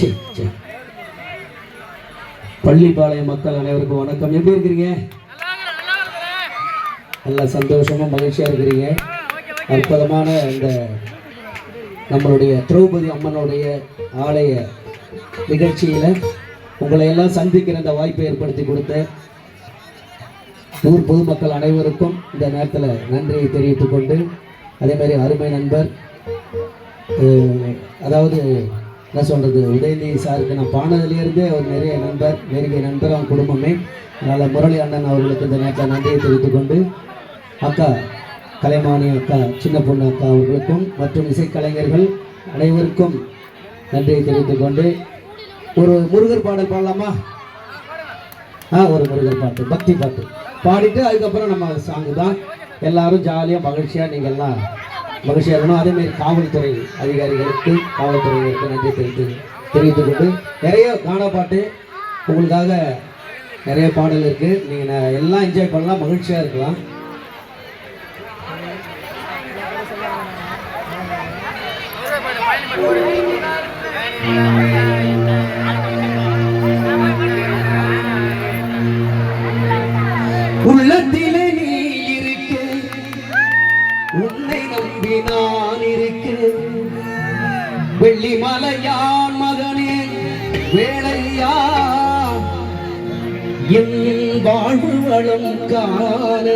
சரி சரி பள்ளிப்பாளையம் மக்கள் அனைவருக்கும் வணக்கம். எப்படி இருக்கிறீங்க? நல்லா சந்தோஷமா மகிழ்ச்சியா இருக்கிறீங்க. அற்புதமான இந்த நம்மளுடைய திரௌபதி அம்மனுடைய ஆலய நிகழ்ச்சியில உங்களை எல்லாம் சந்திக்கிற இந்த வாய்ப்பை ஏற்படுத்தி கொடுத்த ஊர் பொதுமக்கள் அனைவருக்கும் இந்த நேரத்தில் நன்றியை தெரிவித்துக் கொண்டு அதே மாதிரி அருமை நண்பர் அதாவது என்ன சொல்கிறது உதயநிதி சாருக்கு நான் பானதுலேருந்தே ஒரு நிறைய நண்பர் நெருங்கிய நண்பர் அவன் குடும்பமே. அதனால் முரளி அண்ணன் அவர்களுக்கு இந்த நேரத்தில் நன்றியை தெரிவித்துக் கொண்டு அக்கா கலைமானி அக்கா சின்ன பொண்ணு அக்கா அவர்களுக்கும் மற்றும் இசைக்கலைஞர்கள் அனைவருக்கும் நன்றியை தெரிவித்துக் கொண்டு ஒரு முருகர் பாடல் பாடலாமா? ஆ ஒரு முருகர் பாட்டு பக்தி பாட்டு. பாடிட்டு அதுக்கப்புறம் நம்ம சாங்கு தான் எல்லாரும் ஜாலியாக மகிழ்ச்சியாக நீங்கள்லாம் மகிழ்ச்சியாக இருக்கணும். அதேமாரி காவல்துறை அதிகாரிகளுக்கு காவல்துறையினருக்கு நன்றி தெரிவித்து தெரிவித்துக் கொண்டு நிறைய கானா பாட்டு உங்களுக்காக நிறைய பாடல் இருக்குது நீங்கள் எல்லாம் என்ஜாய் பண்ணலாம் மகிழ்ச்சியாக இருக்கலாம். உள்ளத்திலே உன்னை நம்பி நான் இருக்கிறேன். வெள்ளி மலையான் மகனே வேலையா என் வாழ்வளம் காண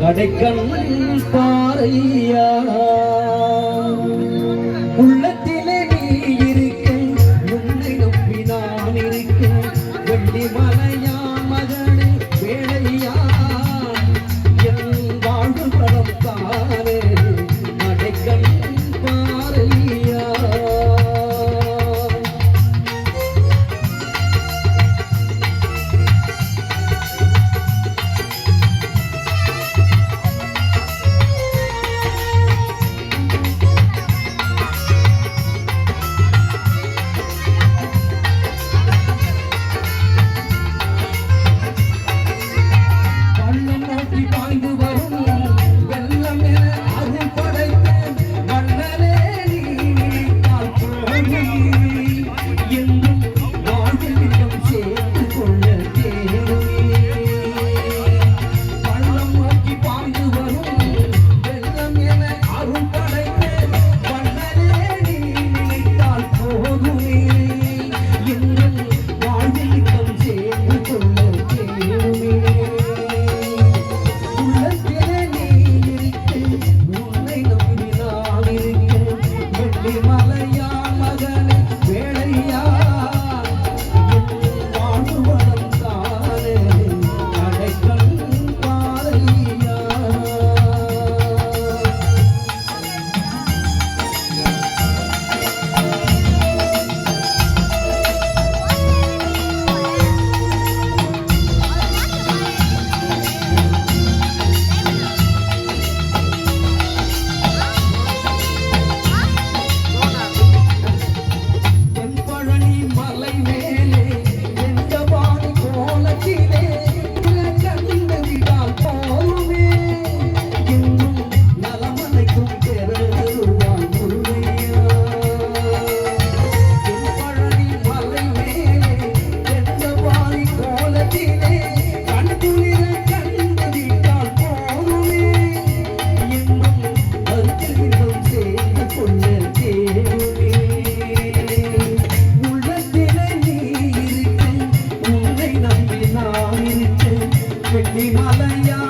கடைக்கண் பாறையா. வெள்ளி மலையா?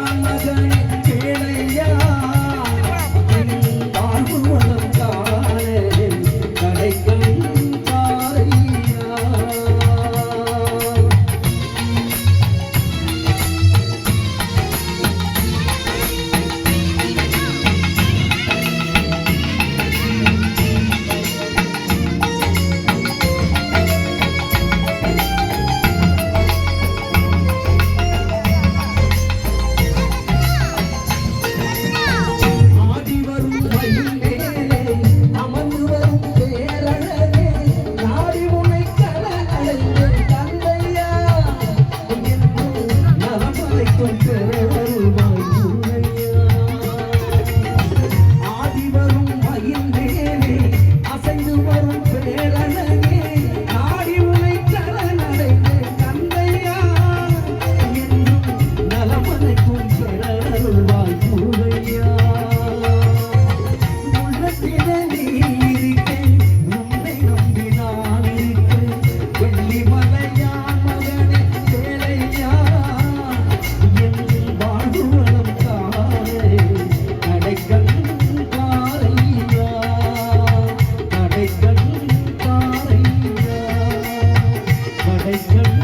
Thank you.